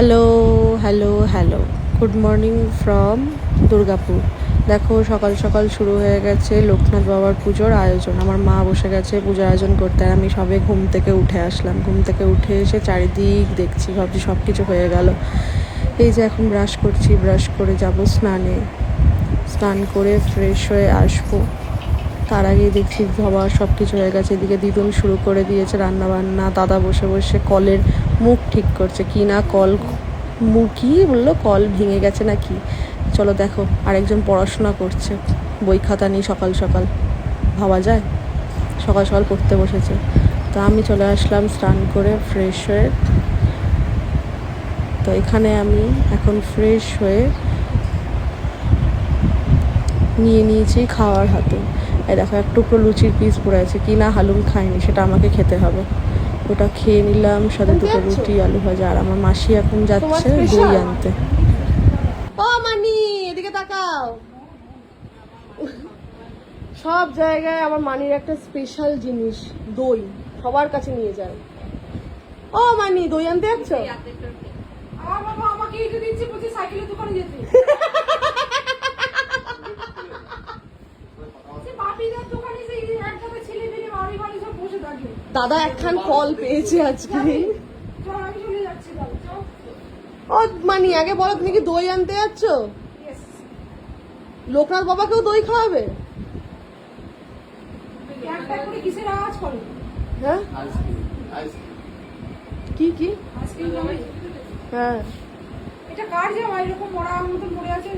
Hello hello hello good morning from Durgapur দেখো, সকাল সকাল শুরু হয়ে গেছে লোকনাথ বাবার পুজোর আয়োজন। আমার মা বসে গেছে পুজোর আয়োজন করতে আর আমি সবে ঘুম থেকে উঠে আসলাম। ঘুম থেকে উঠে এসে চারিদিক দেখছি, ভাবছি সব কিছু হয়ে গেল। এই যে এখন ব্রাশ করছি ব্রাশ করে যাব স্নানে। স্নান করে ফ্রেশ হয়ে আসব। তার আগেই দেখছি বাবা সব কিছু হয়ে গেছে। এদিকে দিদুন শুরু করে দিয়েছে রান্না বান্না দাদা বসে বসে কলের মুখ ঠিক করছে। কি না কল মুখই বলল? কল ভেঙে গেছে না কি? চলো দেখো, আরেকজন পড়াশোনা করছে। বই খাতা নিয়ে সকাল সকাল। ভাবা যায়? সকাল সকাল পড়তে বসেছে। তো আমি চলে আসলাম স্নান করে ফ্রেশ হয়ে। তো এখানে আমি এখন ফ্রেশ হয়ে নিয়ে নিয়েছি খাওয়ার হাতে। এই দেখো এক টুকরো লুচির পিস পড়ে আছে। কি না হালুম খাইনি সেটা আমাকে খেতে হবে। ওটা খেয়ে নিলাম সাথে দুটো রুটি আলু ভাজা আর আমার মাসি এখন যাচ্ছে দই আনতে। ও মানি এদিকে তাকাও। সব জায়গায় আমার মানির একটা স্পেশাল জিনিস দই। সবার কাছে নিয়ে যায়। ও মানি দই আনতে যাচ্ছ? আমাকে দাদা একখান ফল পেয়েছে আজকে। ও মানি আগে বলো তুমি কি দই আনতে যাচ্ছ. লোকনাথ বাবাকেও দই খাওয়াবে? এক প্যাক করে কিসের আওয়াজ করে? হ্যাঁ? কি কি? হ্যাঁ। এটা কার জামা এরকম মরা মতন পড়ে আছে?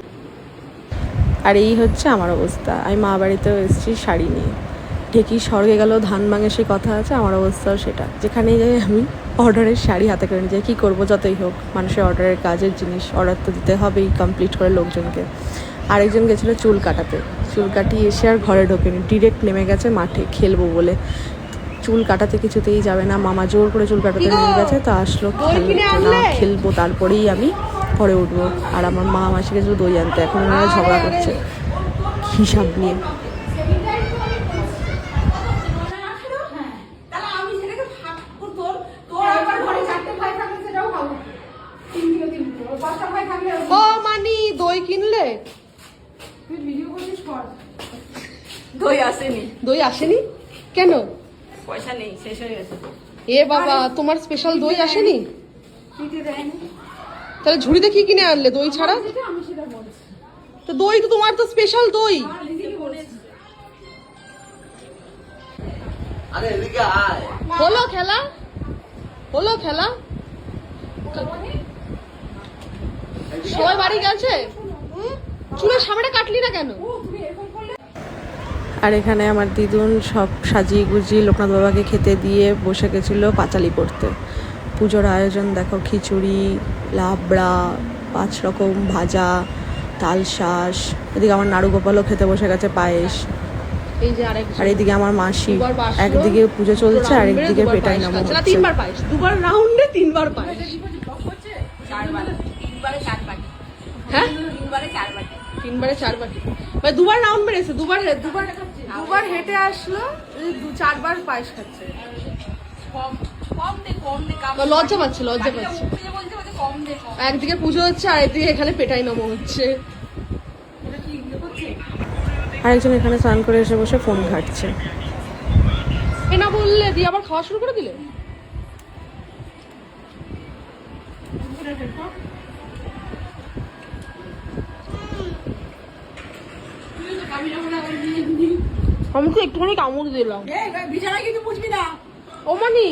আর এই হচ্ছে আমার অবস্থা। আমি মা বাড়িতেও এসেছি শাড়ি নিয়ে। ঢেকি স্বর্গে গেল ধান ভাঙে সে কথা আছে? আমার অবস্থাও সেটা। যেখানেই যাই আমি অর্ডারের শাড়ি হাতে করে নিয়ে যাই। কী করব যতই হোক মানুষের অর্ডারের কাজের জিনিস অর্ডার তো দিতে হবেই কমপ্লিট করে লোকজনকে। আরেকজন গেছিল চুল কাটাতে। চুল কাটিয়ে এসে আর ঘরে ঢোকেনি। ডিরেক্ট নেমে গেছে মাঠে খেলব বলে। চুল কাটাতে কিছুতেই যাবে না। মামা জোর করে চুল কাটাতে নিয়ে গেছে তা আসলো না খেলব তারপরেই আমি ঘরে উঠবো। আর আমার মা মাসি গেছিল দই আনতে। এখন ওনারা ঝগড়া করছে। হিসাব নিয়ে তাহলে আমি সেটাকে ভাগ তোর তোর একবার ঘরে চারটে ভাই থাকলে সেটাও খাব তিন কিলো তিন কিলো পাঁচটা ভাই থাকলে ও মানি দই কিনলে তুই ভিডিও করছিস কর দই আসেনি। দই আসেনি? কেন? পয়সা নেই শেষ হয়ে গেছে। এ বাবা তোমার স্পেশাল দই আসেনি? তাহলে ঝুড়িতে কি কিনে আনলে দই ছাড়া? তো দই তো তোমার তো স্পেশাল দই। হলো খেলা? হলো খেলা? সবাই বাড়ি গেছে? চুলের সামনে কাটলি না কেন ও তুমি এরকম করলে আর এখানে আমার দিদুন সব সাজিয়ে গুজিয়ে লোকনাথ বাবাকে খেতে দিয়ে বসে গেছিল পাঁচালি পড়তে। পুজোর আয়োজন দেখো খিচুড়ি লাবড়া পাঁচ রকম ভাজা তালশাঁস এদিকে আমার নাড়ু গোপালও খেতে বসে গেছে পায়েস। আর এদিকে আমার মাসি। একদিকে পুজো চলছে আর একদিকে পেটাই নামো তিনবার পায়েস দুবার রাউন্ডে তিনবার পায়েস। হ্যাঁ? তিনবারে চার বাটি। মানে দুবার রাউন্ড মেরেছে দুবার দুবার দুবার হেঁটে আসলো দু চারবার পায়েস খাচ্ছে। কম কম দে কম দে কাম তো লজ্জা পাচ্ছে লজ্জা পাচ্ছে। একদিকে পুজো হচ্ছে আর একদিকে এখানে পেটাই নমো হচ্ছে। আরেকজন এখানে স্নান করে এসে বসে ফোন ঘাটছে। এ না বললে দিয়ে আবার খাওয়া শুরু করে দিলে? আমি তো একটুখানি কামড় দিলাম। ও মানি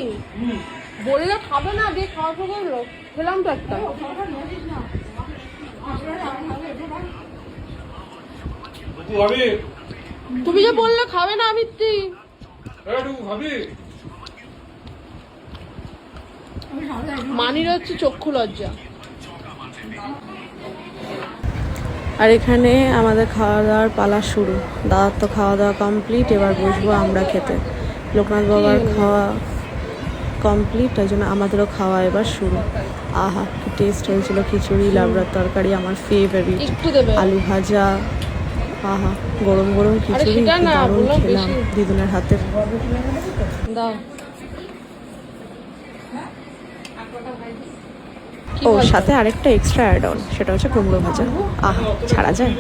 বললে খাবে না দিয়ে খাওয়া শুরু করল। খেলাম তো একটা। তুমি যে বললে খাবে না আমি মানির হচ্ছে চক্ষু লজ্জা। আর এখানে আমাদের খাওয়া দাওয়ার পালা শুরু। দাদার তো খাওয়া দাওয়া কমপ্লিট এবার বসবো আমরা খেতে। লোকনাথ বাবার খাওয়া কমপ্লিট তাই জন্য আমাদেরও খাওয়া এবার শুরু। আহা কি টেস্ট হয়েছিল খিচুড়ি লাবড়ার তরকারি আমার ফেভারিট আলু ভাজা আহা গরম গরম খিচুড়ি দারুণ খেলাম বেশি। দিদুনের হাতে। দাও। ও সাথে আরেকটা এক্সট্রা অ্যাড অন সেটা হচ্ছে কুমড়ো ভাজা। আহ ছাড়া যায়?